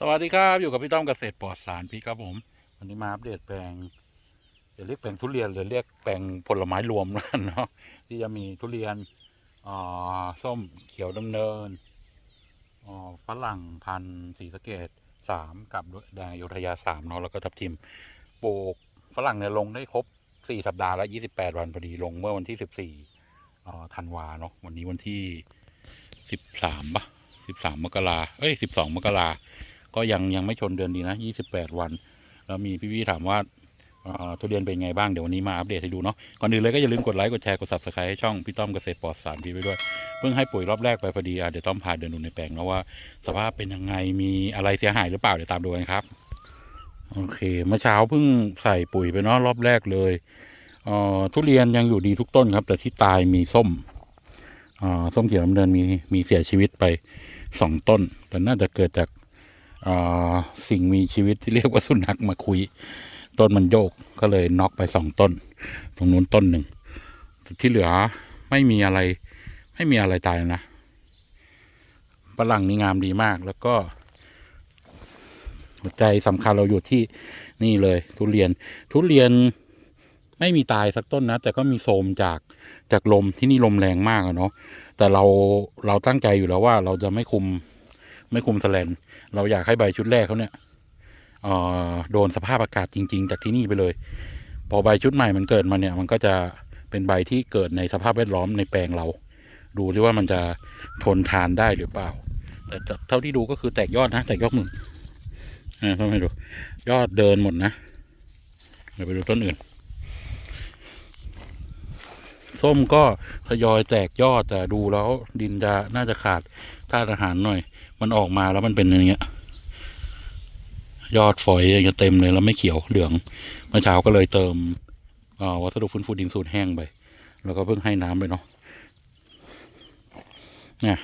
สวัสดีครับ อยู่กับพี่ต้อมเกษตรปลอดสารพี่ครับผม วันนี้มาอัปเดตแปลงจะเรียกแปลงทุเรียนหรือเรียกแปลงผลไม้รวมเนาะที่จะมีทุเรียนอ่าส้มเขียวดำเนินอ่าฝรั่งพันธุ์สีสะเกดสามกับแดงอยุธยาสามเนาะแล้วก็ทับทิมปลูกฝรั่งเนี่ยลงได้ครบสี่สัปดาห์แล้วยี่สิบแปดวันพอดีลงเมื่อวันที่สิบสี่ธันวาเนาะวันนี้วันที่สิบสามปะสิบสามมกราเอ้ยสิบสองมกรา ก็ยังยังไม่ชนเดือนดีนะ 28 วัน แล้วมีพี่ๆถามว่าทุเรียนเป็นไงบ้างเดี๋ยววันนี้มาอัปเดตให้ดูเนาะก่อนอื่นเลยก็อย่าลืมกดไลค์กดแชร์กด subscribe ให้ช่องพี่ต้อมเกษตรปลอดสารพี่ไปด้วย เพิ่งให้ปุ๋ยรอบแรกไปพอดีอะเดี๋ยวต้อมพาเดินดูในแปลงนะว่า สภาพเป็นยังไงมีอะไรเสียหายหรือเปล่าเดี๋ยวตามดูกันครับโอเคเมื่อเช้าเพิ่งใส่ปุ๋ยไปเนาะรอบแรกเลยเอ่อทุเรียนยังอยู่ดีทุกต้นครับ แต่ที่ตายมีส้มอ่อส้มเขียวน้ำเนินมีมีเสียชีวิตไปสองต้น แต่น่าจะเกิดจาก สิ่งมีชีวิตที่เรียกว่าสุนัขมาคุย ต้นมันโยกก็เลยน็อกไปสองต้น ตรงนู้นต้นหนึ่งที่เหลือไม่มีอะไร ไม่มีอะไรตายนะฝรั่งนี่งามดีมาก แล้วก็หัวใจสำคัญเราอยู่ที่นี่เลย ทุเรียน ทุเรียนไม่มีตายสักต้นนะ แต่ก็มีโทมจากจากลมที่นี่ลมแรงมากอะเนาะแต่เราเราตั้งใจอยู่แล้วว่าเราจะไม่คุมไม่คุมแสแลน เราอยากให้ใบชุดแรกเขาเนี่ยโดนสภาพอากาศจริง ๆ จากที่นี่ไปเลย พอใบชุดใหม่มันเกิดมาเนี่ย มันก็จะเป็นใบที่เกิดในสภาพแวดล้อมในแปลงเรา ดูที่ว่ามันจะทนทานได้หรือเปล่า แต่จากเท่าที่ดูก็คือแตกยอดนะ แตกยอดหนึ่งอ่าต้องให้ดู ยอดเดินหมดนะเดี๋ยวไปดูต้นอื่น ส้มก็ทยอยแตกยอดแต่ดูแล้วดินจะน่าจะขาดธาตุอาหารหน่อย มันออกมาแล้วมันเป็นอย่างเงี้ย ยอดฝอยอย่างเงี้ยเต็มเลยแล้วไม่เขียวเหลืองเมื่อเช้าก็เลยเติมวัสดุฟื้นฟูดินสูตรแห้งไป แล้วก็เพิ่งให้น้ำไปเนาะเนี่ย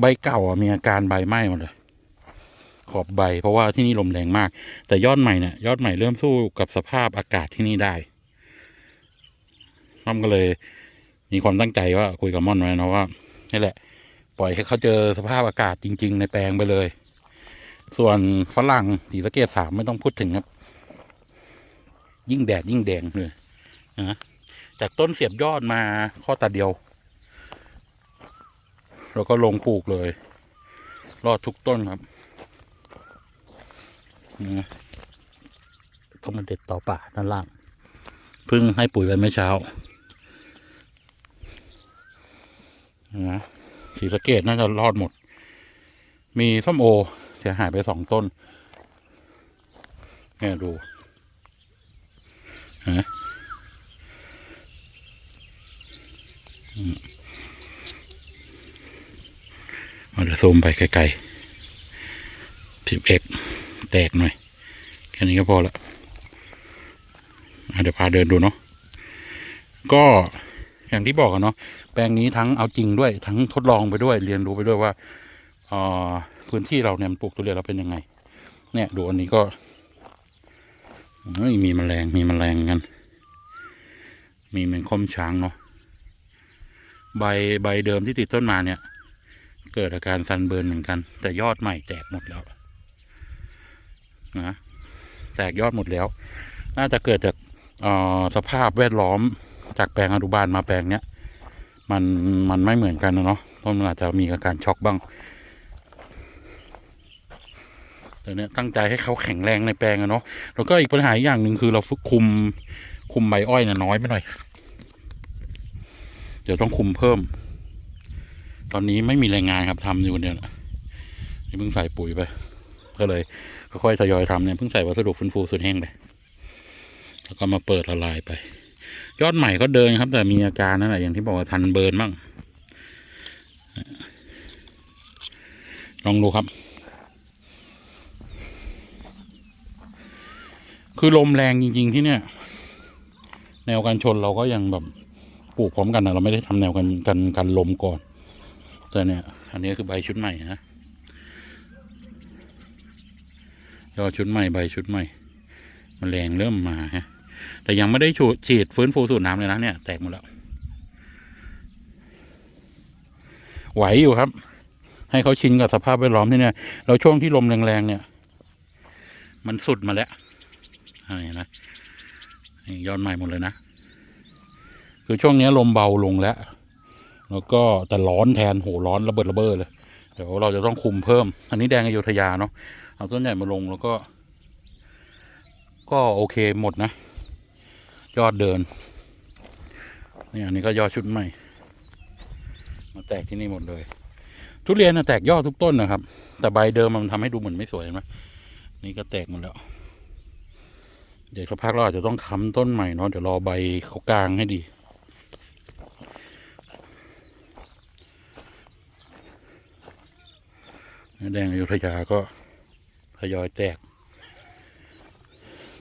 ใบเก่ามีอาการใบไหม้หมดเลยขอบใบ เพราะว่าที่นี่ลมแรงมาก แต่ยอดใหม่เนี่ยยอดใหม่เริ่มสู้กับสภาพอากาศที่นี่ได้ม่อมก็เลย มีความตั้งใจว่าคุยกับม่อนไว้นะว่านี่แหละ ปล่อยให้เขาเจอสภาพอากาศจริง ๆ ในแปลงไปเลย ส่วนฝรั่งสีสะเกดสามไม่ต้องพูดถึงครับ ยิ่งแดดยิ่งแดงเลยนะจากต้นเสียบยอดมาข้อตาเดียว แล้วก็ลงปลูกเลย รอดทุกต้นครับนะต้องมาเด็ดต่อป่าด้านล่างเพิ่งให้ปุ๋ยไปเมื่อเช้านะ สีสะเกตน่าจะรอดหมด มีส้มโอ เสียหายไปสองต้น เนี่ยดูฮะมเดี๋ยวซูมไปไกลๆสิบเอ็กแตกหน่อย แค่นี้ก็พอละเดี๋ยวพาเดินดูเนาะก็ อย่างที่บอกกันเนาะแปลงนี้ทั้งเอาจริงด้วย ทั้งทดลองไปด้วย เรียนรู้ไปด้วยว่าออพื้นที่เราเนี่ยปลูกทุเรียนเราเป็นยังไง เนี่ยดูอันนี้ก็เฮ้ยมีแมลงมีแมลงกัน มีแมงคมช้างเนาะใบใบเดิมที่ติดต้นมาเนี่ย เกิดอาการซันเบิร์นเหมือนกัน แต่ยอดใหม่แตกหมดแล้วนะแตกยอดหมดแล้ว น่าจะเกิดจากสภาพแวดล้อม จากแปลงอนุบาลมาแปลงเนี้ยมันมันไม่เหมือนกันนะเนาะต้นมันอาจจะมีอาการช็อกบ้างแต่เนี้ยตั้งใจให้เขาแข็งแรงในแปลงอะเนาะแล้วก็อีกปัญหาอีกอย่างหนึ่งคือเราฝึกคุมคุมใบอ้อยน่ะน้อยไปหน่อย เดี๋ยวต้องคุมเพิ่ม ตอนนี้ไม่มีแรงงานครับทำอยู่คนเดียนี่เพิ่งใส่ปุ๋ยไปก็เลยค่อยๆทยอยทำเนี่ยเพิ่งใส่วัสดุฟื้นฟูสูตรแห้งไปแล้วก็มาเปิดละลายไป ยอดใหม่ก็เดินครับ แต่มีอาการนั่นแหละอย่างที่บอกว่าทันเบิร์นบ้างลองดูครับ คือลมแรงจริง ๆ ที่เนี่ย แนวการชนเราก็ยังแบบปลูกพร้อมกันนะเราไม่ได้ทำแนวกันกันกันลมก่อน แต่เนี่ย อันนี้คือใบชุดใหม่นะยอดชุดใหม่ใบชุดใหม่มแมลงเริ่มมาฮะ แต่ยังไม่ได้ฉูดฉีดฟื้นฟูสูตรน้ำเลยนะเนี่ยแตกหมดแล้ว ไหวอยู่ครับ ให้เขาชินกับสภาพแวดล้อมที่เนี่ยแล้วช่วงที่ลมแรงๆเนี่ย มันสุดมาแล้วอะไรนะนี่ยอดใหม่หมดเลยนะ คือช่วงนี้ลมเบาลงแล้ว แล้วก็แต่ร้อนแทนโหร้อนระเบิดระเบ้อเลย เดี๋ยวเราจะต้องคุมเพิ่ม อันนี้แดงอยุธยาเนาะเอาต้นใหญ่มาลงแล้วก็ ก็โอเคหมดนะ ยอดเดินนี่อันนี้ก็ยอดชุดใหม่ มาแตกที่นี่หมดเลย ทุเรียนนะแตกยอดทุกต้นนะครับ แต่ใบเดิมมันทำให้ดูเหมือนไม่สวยเห็นไหมนี่ก็แตกหมดแล้ว เดี๋ยวสักพักเราอาจจะต้องค้ำต้นใหม่เนาะเดี๋ยวรอใบเขากลางให้ดี แดงอยุธยาก็ทยอยแตก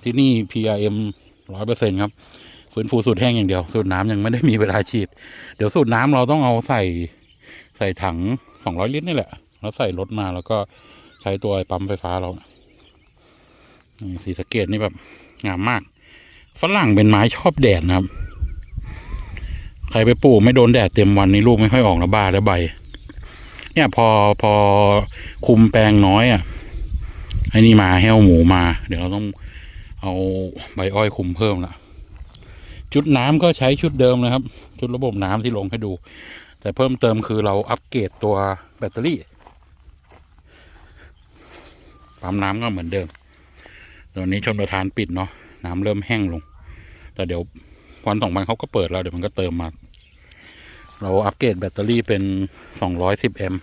ที่นี่ PRM ร้อยเปอร์เซ็นครับฟื้นฟูสูตรแห้งอย่างเดียว สูตรน้ำยังไม่ได้มีเวลาฉีด เดี๋ยวสูตรน้ำเราต้องเอาใส่ใส่ถังสองร้อยลิตรนี่แหละ แล้วใส่รถมาแล้วก็ใช้ตัวไอ้ปั๊มไฟฟ้าเราสีสะเกตนี่แบบงามมาก ฝรั่งเป็นไม้ชอบแดดนะครับ ใครไปปลูกไม่โดนแดดเต็มวันนี้ลูกไม่ค่อยออกนะบ้าแล้วใบ เนี่ยพอพอคุมแปลงน้อยอะไอ้นี่มาแห้วหมูมา เดี๋ยวเราต้อง เอาใบอ้อยคุมเพิ่มละชุดน้ำก็ใช้ชุดเดิมนะครับ ชุดระบบน้ำที่ลงให้ดู แต่เพิ่มเติมคือเราอัปเกรดตัวแบตเตอรี่ปั๊มน้ำก็เหมือนเดิม ตอนนี้ชนประทานปิดเนาะน้ำเริ่มแห้งลง แต่เดี๋ยววันสองวันเขาก็เปิดแล้วเดี๋ยวมันก็เติมมา เราอัปเกรดแบตเตอรี่เป็นสองร้อยสิบแอมป์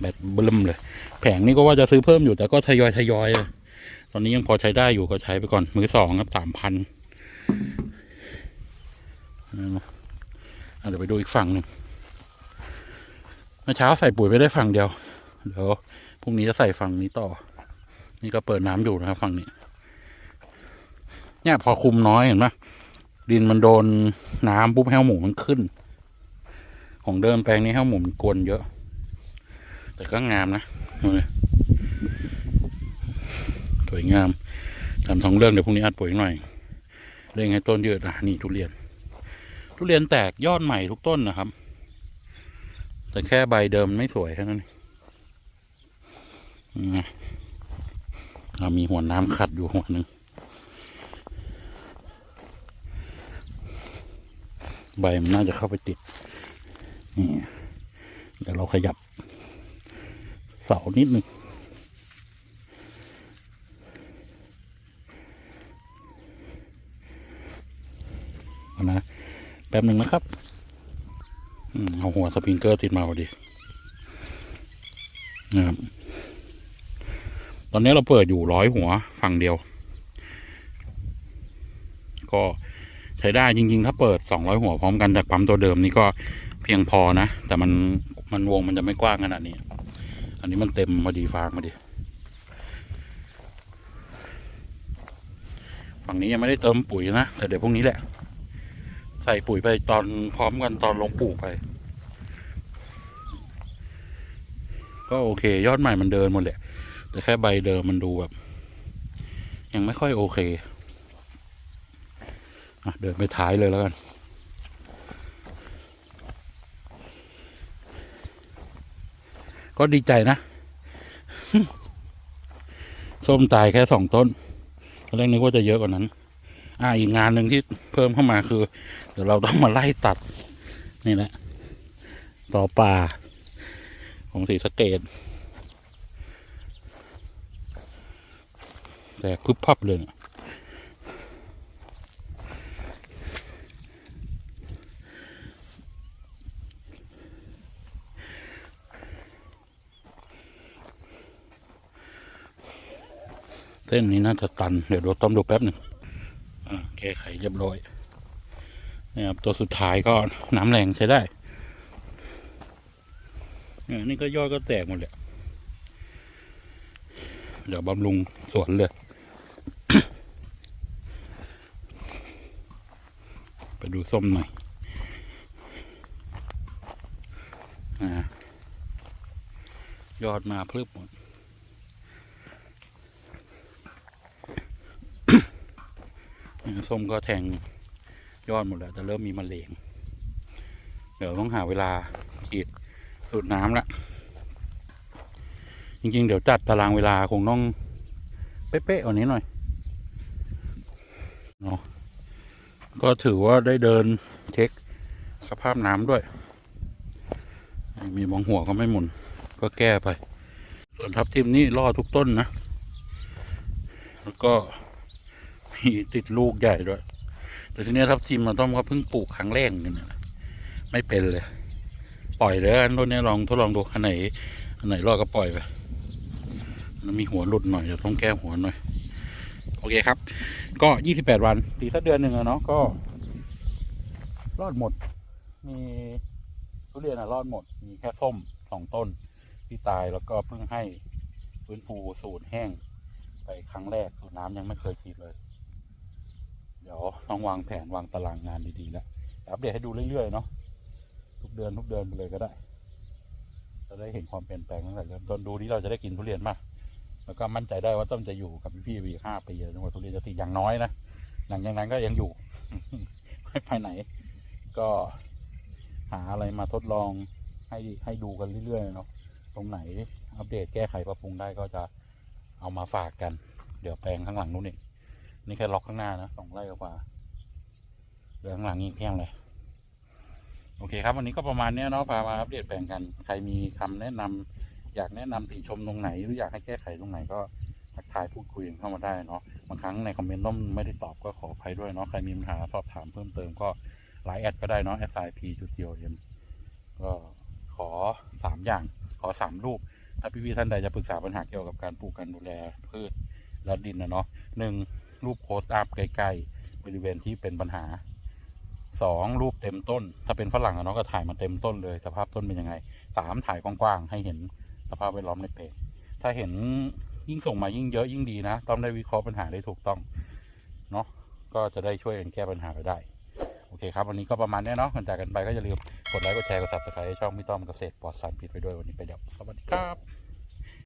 แบตเบิ่มเลย แผงนี้ก็ว่าจะซื้อเพิ่มอยู่แต่ก็ทยอยทยอยเลย อนนี้ยังพอใช้ได้อยู่ก็ใช้ไปก่อน มือสองครับสามพันเดี๋ยวไปดูอีกฝั่งหนึ่งเมื่อเช้าใส่ปุ๋ยไปได้ฝั่งเดียว เดี๋ยวพรุ่งนี้จะใส่ฝั่งนี้ต่อ นี่ก็เปิดน้ำอยู่นะครับฝั่งนี้ เนี่ยพอคุมน้อยเห็นไหมดินมันโดนน้ำปุ๊บแห้วหมูมันขึ้น ของเดิมแปลงนี้แห้วหมูมันกวนเยอะ แต่ก็งามนะดูดิส วยงามทำสองเรื่องเดี๋ยวพรุ่งนี้อัดปุ๋ยหน่อยเร่งให้ต้นยืดอะนี่ทุเรียน ทุเรียนแตกยอดใหม่ทุกต้นนะครับ แต่แค่ใบเดิมไม่สวยแค่นั้นเองอะเรามีหัวน้ำขัดอยู่หัวหนึ่งใบมันน่าจะเข้าไปติดนี่เดี๋ยวเราขยับเสานิดนึงเอา นะแป๊บหนึ่งนะครับเอาหัวสปริงเกอร์ติดมาพอดีนะครับตอนนี้เราเปิดอยู่ร้อยหัวฝั่งเดียว ก็ใช้ได้จริง ๆ ถ้าเปิดสองร้อยหัวพร้อมกันจากปั๊มตัวเดิมนี่ก็เพียงพอนะ แต่มันมันวงมันจะไม่กว้างขนาดนี้ อันนี้มันเต็มพอดีฟางพอดี ฝั่งนี้ยังไม่ได้เติมปุ๋ยนะแต่เดี๋ยวพรุ่งนี้แหละ ใส่ปุ๋ยไปตอนพร้อมกันตอนลงปลูกไป ก็โอเค ยอดใหม่มันเดินหมดแหละ แต่แค่ใบเดิมมันดูแบบ ยังไม่ค่อยโอเคอะเดินไปท้ายเลยแล้วกันก็ดีใจนะ ส้มตายแค่สองต้นตอนแรกนึกว่าจะเยอะกว่านั้น อ่าอีกงานหนึ่งที่เพิ่มเข้ามาคือ เดี๋ยวเราต้องมาไล่ตัด นี่แหละ ต่อป่า ของสีสเกตแตกพึบพับเลยเนี่ยเส้นนี้น่าจะตัน เดี๋ยวเราต้อมดูแป๊บหนึ่ง แก้ไขเรียบร้อยนี่ครับตัวสุดท้ายก็น้ำแรงใช้ได้เนี่ยนี่ก็ยอดก็แตกหมดเลยเดี๋ยวบำรุงสวนเลย ไปดูส้มหน่อยอยอดมาพลึบหมด ส้มก็แทงยอดหมดแล้วแต่เริ่มมีมะเร็งเดี๋ยวต้องหาเวลาฉีดสูตรน้ำละจริงๆ เดี๋ยวจัดตารางเวลาคงต้องเป๊ะๆกว่านี้หน่อยเนาะก็ถือว่าได้เดินเช็คสภาพน้ำด้วย มีบางหัวก็ไม่หมุน ก็แก้ไป ส่วนทับทิมนี่ล่อทุกต้นนะ แล้วก็ มีติดลูกใหญ่ด้วย แต่ทีนี้ทับทิมมันต้องก็เพิ่งปลูกครั้งแรกกันเนี่ยไม่เป็นเลย ปล่อยเลยอันต้นนี้ลองทดลองดูอันไหนอันไหนรอดก็ปล่อยไปมันมีหัวหลุดหน่อยเดี๋ยวต้องแก้หัวหน่อย โอเคครับ ก็ยี่สิบแปดวันตีสักเดือนหนึ่งอะเนาะก็ รอดหมด มีทุเรียนอะรอดหมด มีแค่ส้มสองต้นที่ตายแล้วก็เพิ่งให้ฟื้นฟูสูตรแห้งไปครั้งแรกสูตรน้ำยังไม่เคยฉีดเลย เดี๋ยวต้องวางแผนวางตารางงานดีๆแล้วอัปเดตให้ดูเรื่อยๆเนาะทุกเดือนทุกเดือนไปเลยก็ได้จะได้เห็นความเปลี่ยนแปลงตั้งแต่เริ่มต้นดูที่เราจะได้กินทุเรียนมากแล้วก็มั่นใจได้ว่าต้นจะอยู่กับพี่ๆวีห้าปีจนกว่าทุเรียนจะติดอย่างน้อยนะหลังจากนั้นก็ยังอยู่ไม่ไปไหน ก็หาอะไรมาทดลองให้ให้ดูกันเรื่อยๆเนาะตรงไหนอัปเดตแก้ไขปรับปรุงได้ก็จะเอามาฝากกัน เดี๋ยวแปลงข้างหลังนู้นเอง นี่แค่ล็อกข้างหน้านะสองไร่กว่าเดี๋ยวข้างหลังอีกเพียงเลยโอเคครับวันนี้ก็ประมาณเนี้ยเนาะพามาอัปเดตแปลงกัน ใครมีคำแนะนำอยากแนะนำติชมตรงไหน หรืออยากให้แก้ไขตรงไหนก็ทักทายพูดคุยกันเข้ามาได้เนาะบางครั้งในคอมเมนต์ต้มไม่ได้ตอบก็ขออภัยด้วยเนาะใครมีปัญหาสอบถามเพิ่มเติมก็ไลน์แอดก็ได้เนาะ sip จุด com ก็ขอสามอย่างขอสามรูป ถ้าพี่ๆท่านใดจะปรึกษาปัญหาเกี่ยวกับการปลูกการดูแลพืชและดินนะเนาะหนึ่ง รูปโคสอัพใกล้ๆบริเวณที่เป็นปัญหาสองรูปเต็มต้น ถ้าเป็นฝรั่งอะเนาะก็ถ่ายมาเต็มต้นเลย สภาพต้นเป็นยังไงสามถ่ายกว้างๆให้เห็นสภาพแวดล้อมในเพจถ้าเห็นยิ่งส่งมายิ่งเยอะยิ่งดีนะ ต้องได้วิเคราะห์ปัญหาได้ถูกต้องเนาะก็จะได้ช่วยกันแก้ปัญหาไปได้ โอเคครับ วันนี้ก็ประมาณเนี้ยเนาะก่อนจากกันไปก็อย่าลืมกดไลค์กดแชร์กด subscribe ให้ช่องพี่ต้อมเกษตรปลอดสารพิษไปด้วยวันนี้ไปเดี๋ยวสวัสดีครับ